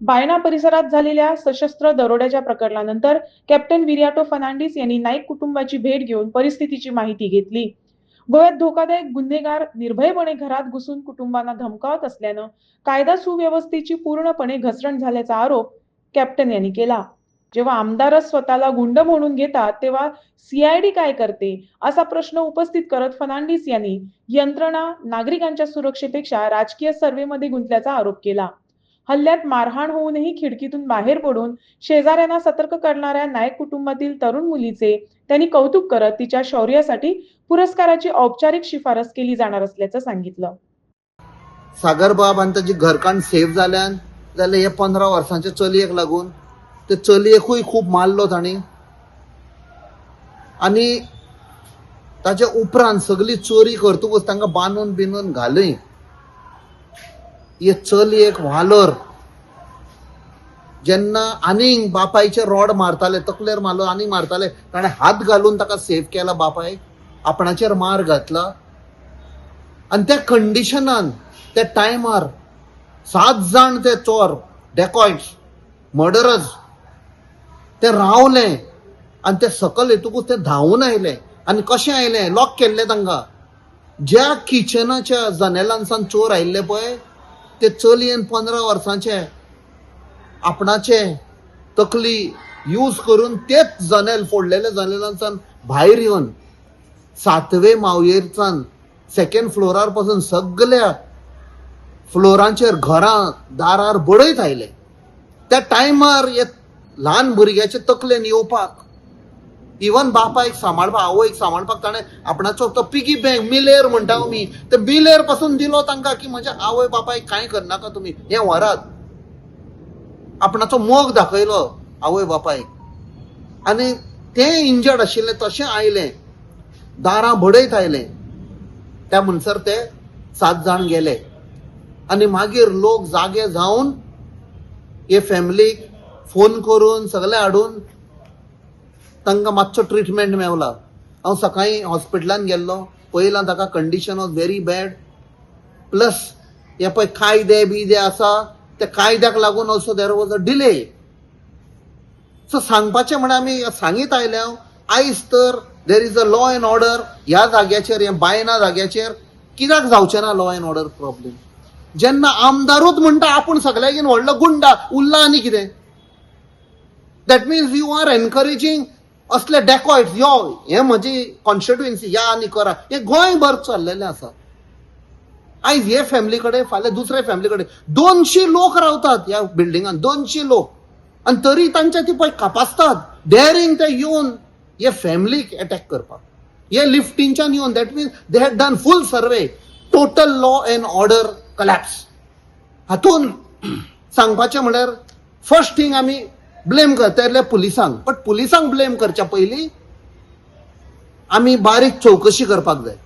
बायना परिसरात झालेल्या सशस्त्र दरोड्याच्या प्रकरणानंतर कॅप्टन विरियाटो फर्नांडिस यांनी नाईक कुटुंबाची भेट घेऊन परिस्थितीची माहिती घेतली. गोव्यात धोकादायक गुन्हेगार निर्भयपणे घरात घुसून कुटुंबांना धमकावत असल्यानं कायदा सुव्यवस्थेची पूर्णपणे घसरण झाल्याचा आरोप कॅप्टन यांनी केला. जेव्हा आमदारच स्वतःला गुंड म्हणून घेतात तेव्हा सीआयडी काय करते? असा प्रश्न उपस्थित करत फर्नांडिस यांनी यंत्रणा नागरिकांच्या सुरक्षेपेक्षा राजकीय सर्वेमध्ये गुंतल्याचा आरोप केला. हल्ल्यात मारहाण होऊनही खिडकीतून बाहेर पडून शेजाऱ्यांना सतर्क करणाऱ्या नायक कुटुंबातील तरुण मुलीचे त्यांनी कौतुक करत तिच्या शौर्यासाठी पुरस्काराची औपचारिक शिफारस केली जाणार असल्याचं सांगितलं. सागरबाब आनी ताची घरकान्न सेफ जाल्यान जाल्यार हे पंदरा वर्सांच्या चलयेक लागून ते चलयेकूय खूब मारलो ताणी आनी ताच्या उपरांत सगळी चोरी करतकच तांकां बांदून बिनून घालय हे चलयेक वालोर जेन्ना आनीक बापायचे रॉड मारताले तकलेर मारलो आनी मारताले ताणें हात घालून ताका सेफ केला बापाय आपणाचेर मार घातला. आनी त्या कंडिशनान त्या टायमार सात जाण ते चोर डेकॉयट्स मर्डरर्स ते रावले. आनी ते सकल येतकूच ते धांवून आयले. आनी कशें आयले? लॉक केल्ले तांकां ज्या किचनाच्या जनेलांसान चोर आयिल्ले पळय ते चलयेन पंदरा वर्सांचे आपणाचे तकली यूज करून तेच जनेल फोडलेले जनेलांसान भायर येवन सातवे मावयेरच्यान सेकंड फ्लोरारपासून सगळ्या फ्लोरांचेर घरां दारार बडयत आयले त्या टायमार हे ल्हान भुरग्याचे तकलेन येवपाक इवन बापायक सांबाळपाक आवयक सांबाळपाक ताणें आपणाचो तो पिगी बँक मिलेर म्हणटा आमी ते मिलेरपासून दिलो तांकां की म्हज्या आवय बापायक कांय करनाका तुमी हें व्हरात आपणाचो मोग दाखयलो. आवय बापायक आनी ते इंजर्ड आशिल्ले तशें आयले. दारां बडयत आयले. त्या म्हणसर ते सात जाण गेले. आनी मागीर लोक जागे जावन हे फॅमिलीक फोन करून सगळे हाडून तांकां मातसो ट्रिटमेंट मेवला. हांव सकाळीं हॉस्पिटलान गेल्लो. पयलां ताका condition was very bad plus हे पळय कायदे बी जे आसा. त्या कायद्याक लागून also there was a delay so सांगपाचें म्हण आमी सांगीत आयले आयज तर there is a law and order ह्या जाग्याचेर हे बायना जाग्याचेर कित्याक जावचें ना लॉ अँड ऑर्डर प्रॉब्लेम जेन्ना आमदारूच म्हणटा आपूण सगळ्यागीन व्हडलो गुंडा उरला आनी कितें? That means you are encouraging असले डेकॉयट्स यो हे म्हजी कॉन्स्टिट्युएन्सी या आनी करा. हे गोंयभर चललेलें आसा आयज हे फॅमिली कडेन फाल्यां दुसरे फॅमिली कडेन दोनशे लोक रावतात ह्या बिल्डिंगात दोनशे लोक. आनी तरी तांचे ती पळय कापासतात. डेअरिंग ते येवन हे फॅमिलीक अटॅक करपाक हे लिफ्टींच्यान येवन that means they had done full survey total law and order collapse हातून सांगपाचें म्हणल्यार फर्स्ट थींग आमी ब्लेम करतले पुलिसांक. बट पुलिसांक ब्लेम करच्या पयलीं आमी बारीक चवकशी करपाक जाय.